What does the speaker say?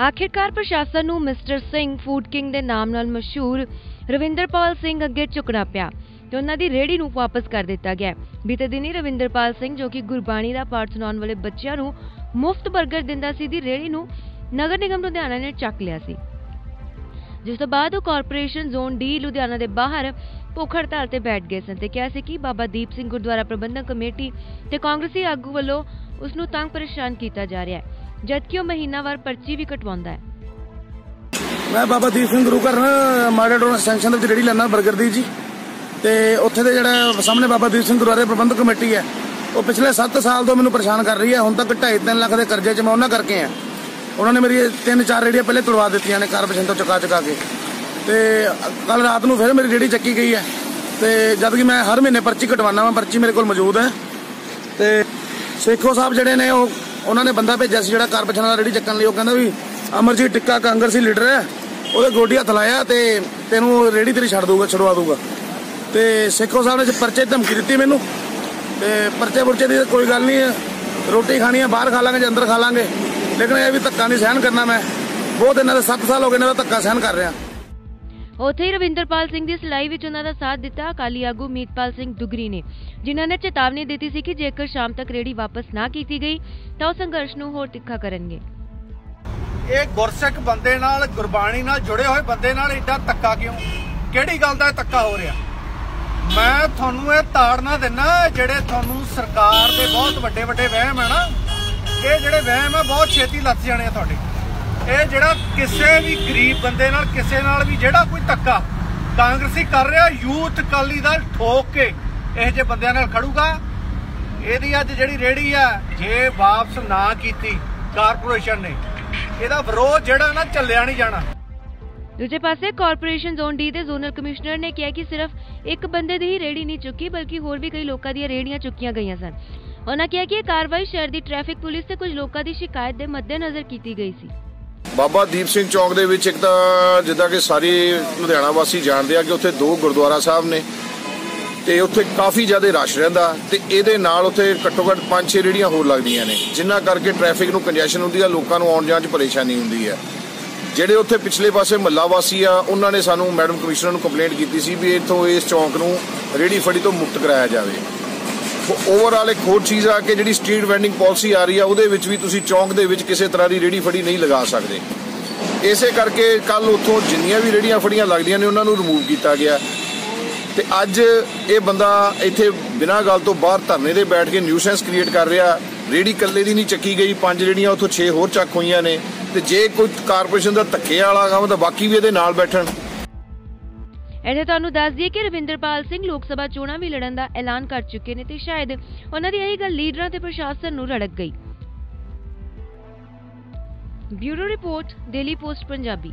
ਆਖਿਰਕਾਰ ਪ੍ਰਸ਼ਾਸਨ ਨੂੰ ਮਿਸਟਰ ਸਿੰਘ ਫੂਡ ਕਿੰਗ ਦੇ ਨਾਮ ਨਾਲ ਮਸ਼ਹੂਰ ਰਵਿੰਦਰਪਾਲ ਸਿੰਘ ਅੱਗੇ ਝੁਕਣਾ ਪਿਆ ਤੇ ਉਹਨਾਂ ਦੀ ਰੇਹੜੀ ਨੂੰ ਵਾਪਸ ਕਰ ਦਿੱਤਾ ਗਿਆ। ਬੀਤੇ ਦਿਨੀ ਰਵਿੰਦਰਪਾਲ ਸਿੰਘ ਜੋ ਕਿ ਗੁਰਬਾਣੀ ਦਾ ਪਾਠ ਸੁਣਾਉਣ ਵਾਲੇ ਬੱਚਿਆਂ ਨੂੰ ਮੁਫਤ 버ਗਰ ਦਿੰਦਾ ਸੀ ਦੀ ਰੇਹੜੀ ਨੂੰ ਨਗਰ ਨਿਗਮ ਲੁਧਿਆਣਾ ਨੇ ਚੱਕ ਲਿਆ ਸੀ। ਜਿਸ ਤੋਂ ਬਾਅਦ ਉਹ ਕਾਰਪੋਰੇਸ਼ਨ ਜ਼ੋਨ ਡੀ ਲੁਧਿਆਣਾ ਦੇ ਬਾਹਰ ਭੁੱਖ ਹੜਤਾਲ ਤੇ ਬੈਠ ਗਏ ਸਨ ਤੇ ਕਿਹਾ ਸੀ ਕਿ ਬਾਬਾ ਦੀਪ ਸਿੰਘ ਗੁਰਦੁਆਰਾ ਪ੍ਰਬੰਧਕ ਕਮੇਟੀ ਤੇ ਕਾਂਗਰਸੀ ਆਗੂ ਵੱਲੋਂ ਉਸ ਨੂੰ ਤੰਗ ਪਰੇਸ਼ਾਨ ਕੀਤਾ ਜਾ ਰਿਹਾ ਹੈ। ਜਦਕਿ ਉਹ ਮਹੀਨਾਵਾਰ ਪਰਚੀ ਵੀ ਕਟਵਾਉਂਦਾ ਹੈ। ਮੈਂ ਬਾਬਾ ਦੀਪ ਸਿੰਘ ਗੁਰੂ ਘਰ ਨਾ ਮਾਡਲ ਰੋਡ ਸੈਂਕਸ਼ਨ ਦੇ ਵਿੱਚ ਰੇੜੀ ਲੈਣਾ 버ਗਰ ਦੀ ਜੀ। ਤੇ ਉੱਥੇ ਦੇ ਜਿਹੜਾ ਸਾਹਮਣੇ ਬਾਬਾ ਦੀਪ ਸਿੰਘ ਗੁਰਦੁਆਰੇ ਪ੍ਰਬੰਧਕ ਕਮੇਟੀ ਹੈ, ਉਹ ਪਿਛਲੇ 7 ਸਾਲ ਤੋਂ ਮੈਨੂੰ ਪਰੇਸ਼ਾਨ ਕਰ ਰਹੀ ਹੈ। ਹੁਣ ਤੱਕ 2.5 ਲੱਖ ਦੇ ਕਰਜ਼ੇ 'ਚ ਮੈਂ ਉਹਨਾਂ ਕਰਕੇ ਆ ਉਹਨਾਂ ਨੇ ਮੇਰੀ ਤਿੰਨ ਚਾਰ ਰੇੜੀਆਂ ਪਹਿਲੇ ਤੁੜਵਾ ਦਿੱਤੀਆਂ ਨੇ ਕਾਰਪੋਰੇਸ਼ਨ ਤੋਂ ਚੁਕਾ ਚੁਕਾ ਕੇ। ਤੇ ਕੱਲ ਰਾਤ ਨੂੰ ਫਿਰ ਮੇਰੀ ਰੇੜੀ ਚੱਕੀ ਗਈ ਹੈ। ਤੇ ਜਦ ਕਿ ਮੈਂ ਹਰ ਮਹੀਨੇ ਪਰਚੀ ਕਟਵਾਉਣਾ ਵਾ, ਪਰਚੀ ਮੇਰੇ ਕੋਲ ਮੌਜੂਦ ਹੈ। ਤੇ ਸੇਖੋ ਸਾਹਿਬ ਜਿਹੜੇ ਨੇ, ਉਹ ਉਹਨਾਂ ਨੇ ਬੰਦਾ ਭੇਜਿਆ ਸੀ ਜਿਹੜਾ ਕਾਰ ਕਾਰਪੋਰੇਸ਼ਨ ਵਾਲਾ ਰੇੜੀ ਚੱਕਣ ਲਈ। ਉਹ ਕਹਿੰਦਾ ਵੀ ਅਮਰਜੀਤ ਟਿੱਕਾ ਕਾਂਗਰਸੀ ਲੀਡਰ ਹੈ। ਉਹਦੇ ਗੋਡੀ ਹੱਥ ਲਾਇਆ ਤੇ ਤੈਨੂੰ ਰੇੜੀ ਤੇਰੀ ਛੱਡ ਦਊਗਾ, ਛਡਵਾ ਦਊਗਾ। ਤੇ ਸੇਖੋ ਸਾਹਿਬ ਨੇ ਪਰਚੇ ਧਮਕੀ ਦਿੱਤੀ ਮੈਨੂੰ। ਤੇ ਪਰਚੇ ਪੁਰਚੇ ਦੀ ਕੋਈ ਗੱਲ ਨਹੀਂ ਹੈ। ਰੋਟੀ ਖਾਣੀ ਹੈ, ਬਾਹਰ ਖਾ ਲਾਂਗੇ ਜਾਂ ਅੰਦਰ ਖਾ ਲਾਂਗੇ। ਲੇਕਿਨ ਇਹ ਵੀ ਧੱਕਾ ਨਹੀਂ ਸਹਿਣ ਕਰਨਾ ਮੈਂ। ਬਹੁਤ ਇਹਨਾਂ ਦੇ 7 ਸਾਲ ਹੋ ਗਏ ਇਹਨਾਂ ਦਾ ਧੱਕਾ ਸਹਿਣ ਕਰ ਰਿਹਾ। ਉੱਥੇ ਹੀ ਰਵਿੰਦਰਪਾਲ ਸਿੰਘ ਦੀ ਸਲਾਈ ਵਿੱਚ ਉਹਨਾਂ ਦਾ ਸਾਥ ਦਿੱਤਾ। ਅਕਾਲੀ ਆਗੂ ਮੀਤਪਾਲ ਸਿੰਘ ਦੁਗਰੀ ਨੇ, ਜਿਨ੍ਹਾਂ ਨੇ ਚੇਤਾਵਨੀ ਦਿੱਤੀ ਸੀ ਕਿ ਜੇਕਰ ਸ਼ਾਮ ਤੱਕ ਰੇੜੀ ਵਾਪਸ ਨਾ ਕੀਤੀ ਗਈ, ਤਾਂ ਉਹ ਸੰਘਰਸ਼ ਨੂੰ ਹੋਰ ਤਿੱਖਾ ਕਰਨਗੇ। ਇਹ ਗੁਰਸਿੱਖ ਬੰਦੇ ਨਾਲ, ਗੁਰਬਾਣੀ ਨਾਲ ਜੁੜੇ ਹੋਏ ਬੰਦੇ ਨਾਲ ਏਡਾ ਧੱਕਾ ਕਿਉਂ? ਕਿਹੜੀ ਗੱਲ ਦਾ ਇਹ ਧੱਕਾ ਹੋ ਰਿਹਾ? ਮੈਂ ਤੁਹਾਨੂੰ ਇਹ ਤਾੜਨਾ ਦਿੰਨਾ, ਜਿਹੜੇ ਤੁਹਾਨੂੰ ਸਰਕਾਰ ਦੇ ਬਹੁਤ ਵੱਡੇ ਵੱਡੇ ਵਹਿਮ ਹੈ ਨਾ, ਇਹ ਜਿਹੜੇ ਵਹਿਮ ਆ, ਬਹੁਤ ਛੇਤੀ ਲੱਥ ਜਾਣੇ ਆ ਤੁਹਾਡੇ। ਇਹ ਜਿਹੜਾ ਕਿਸੇ ਵੀ ਗਰੀਬ ਬੰਦੇ ਨਾਲ, ਕਿਸੇ ਨਾਲ ਵੀ ਜਿਹੜਾ ਕੋਈ ਧੱਕਾ ਕਾਂਗਰਸੀ ਕਰ ਰਿਹਾ, ਯੂਥ ਅਕਾਲੀ ਦਲ ਠੋਕ ਕੇ ਇਹ ਜੇ ਬੰਦਿਆਂ ਨਾਲ ਖੜੂਗਾ। ਇਹਦੀ ਅੱਜ ਜਿਹੜੀ ਰੇੜੀ ਆ, ਜੇ ਵਾਪਸ ਨਾ ਕੀਤੀ ਕਾਰਪੋਰੇਸ਼ਨ ਨੇ, ਇਹਦਾ ਵਿਰੋਧ ਜਿਹੜਾ ਨਾ ਚੱਲਿਆ ਨਹੀਂ ਜਾਣਾ। ਦੂਜੇ ਪਾਸੇ ਕਾਰਪੋਰੇਸ਼ਨ ਜ਼ੋਨ ਡੀ ਦੇ ਜ਼ੋਨਲ ਕਮਿਸ਼ਨਰ ਨੇ ਕਿਹਾ ਕਿ ਸਿਰਫ ਇੱਕ ਬੰਦੇ ਦੀ ਹੀ ਰੇੜੀ ਨਹੀਂ ਚੁੱਕੀ, ਬਲਕਿ ਹੋਰ ਵੀ ਕਈ ਲੋਕਾਂ ਦੀਆਂ ਰੇੜੀਆਂ ਚੁੱਕੀਆਂ ਗਈਆਂ ਸਨ। ਉਹਨਾਂ ਕਿਹਾ ਕਿ ਇਹ ਕਾਰਵਾਈ ਸ਼ਹਿਰ ਦੀ ਟ੍ਰੈਫਿਕ ਪੁਲਿਸ ਤੇ ਕੁਝ ਲੋਕਾਂ ਦੀ ਸ਼ਿਕਾਇਤ ਦੇ ਮੱਦੇਨਜ਼ਰ ਕੀਤੀ ਗਈ ਸੀ। ਬਾਬਾ ਦੀਪ ਸਿੰਘ ਚੌਂਕ ਦੇ ਵਿੱਚ ਇੱਕ ਤਾਂ ਜਿੱਦਾਂ ਕਿ ਸਾਰੇ ਲੁਧਿਆਣਾ ਵਾਸੀ ਜਾਣਦੇ ਆ ਕਿ ਉੱਥੇ ਦੋ ਗੁਰਦੁਆਰਾ ਸਾਹਿਬ ਨੇ ਤੇ ਉੱਥੇ ਕਾਫੀ ਜ਼ਿਆਦਾ ਰਸ਼ ਰਹਿੰਦਾ ਤੇ ਇਹਦੇ ਨਾਲ ਉੱਥੇ ਘੱਟੋ ਘੱਟ 5-6 ਰੇੜੀਆਂ ਹੋਰ ਲੱਗਦੀਆਂ ਨੇ ਜਿਨ੍ਹਾਂ ਕਰਕੇ ਟ੍ਰੈਫਿਕ ਨੂੰ ਕੰਜੈਸ਼ਨ ਹੁੰਦੀ ਆ, ਲੋਕਾਂ ਨੂੰ ਆਉਣ ਜਾਣ 'ਚ ਪਰੇਸ਼ਾਨੀ ਹੁੰਦੀ ਹੈ ਜਿਹੜੇ ਉੱਥੇ ਪਿਛਲੇ ਪਾਸੇ ਮੱਲਾ ਵਾਸੀ ਆ, ਉਹਨਾਂ ਨੇ ਸਾਨੂੰ ਮੈਡਮ ਕਮਿਸ਼ਨਰ ਨੂੰ ਕੰਪਲੇਂਟ ਕੀਤੀ ਸੀ ਵੀ ਇੱਥੋਂ ਇਸ ਚੌਂਕ ਨੂੰ ਰੇੜੀ ਫੜੀ ਤੋਂ ਮੁਕਤ ਕਰਾਇਆ ਜਾਵੇ। ਓਵਰਆਲ ਇੱਕ ਹੋਰ ਚੀਜ਼ ਆ ਕਿ ਜਿਹੜੀ ਸਟਰੀਟ ਵੈਂਡਿੰਗ ਪਾਲਿਸੀ ਆ ਰਹੀ ਆ, ਉਹਦੇ ਵਿੱਚ ਵੀ ਤੁਸੀਂ ਚੌਂਕ ਦੇ ਵਿੱਚ ਕਿਸੇ ਤਰ੍ਹਾਂ ਦੀ ਰੇੜੀ ਫੜੀ ਨਹੀਂ ਲਗਾ ਸਕਦੇ। ਇਸੇ ਕਰਕੇ ਕੱਲ ਉੱਥੋਂ ਜਿੰਨੀਆਂ ਵੀ ਰੇੜੀਆਂ ਫੜੀਆਂ ਲੱਗਦੀਆਂ ਨੇ, ਉਹਨਾਂ ਨੂੰ ਰਿਮੂਵ ਕੀਤਾ ਗਿਆ। ਤੇ ਅੱਜ ਇਹ ਬੰਦਾ ਇੱਥੇ ਬਿਨਾਂ ਗੱਲ ਤੋਂ ਬਾਹਰ ਧਰਨੇ ਦੇ ਬੈਠ ਕੇ ਨਿਊਸੈਂਸ ਕ੍ਰੀਏਟ ਕਰ ਰਿਹਾ। ਰੇੜੀ ਕੱਲੇ ਦੀ ਨਹੀਂ ਚੱਕੀ ਗਈ, ਪੰਜ ਰੇੜੀਆਂ ਉੱਥੋਂ 6 ਹੋਰ ਚੱਕ ਹੋਈਆਂ ਨੇ। ਤੇ ਜੇ ਕੋਈ ਕਾਰਪੋਰੇਸ਼ਨ ਦਾ ਧੱਕੇ ਵਾਲਾ ਕੰਮ ਤਾਂ ਬਾਕੀ ਵੀ ਇਹਦੇ ਨਾਲ ਬੈਠਣ। ਇੱਥੇ ਤੁਹਾਨੂੰ ਦੱਸ ਦਈਏ ਕਿ ਰਵਿੰਦਰਪਾਲ ਸਿੰਘ ਲੋਕ ਸਭਾ ਚੋਣਾਂ ਵੀ ਲੜਨ ਦਾ ਐਲਾਨ ਕਰ ਚੁੱਕੇ ਨੇ ਤੇ ਸ਼ਾਇਦ ਉਹਨਾਂ ਦੀ ਇਹੀ ਗੱਲ ਲੀਡਰਾਂ ਤੇ ਪ੍ਰਸ਼ਾਸਨ ਨੂੰ ਰੜਕ ਗਈ। Bureau report, Daily Post, Punjabi.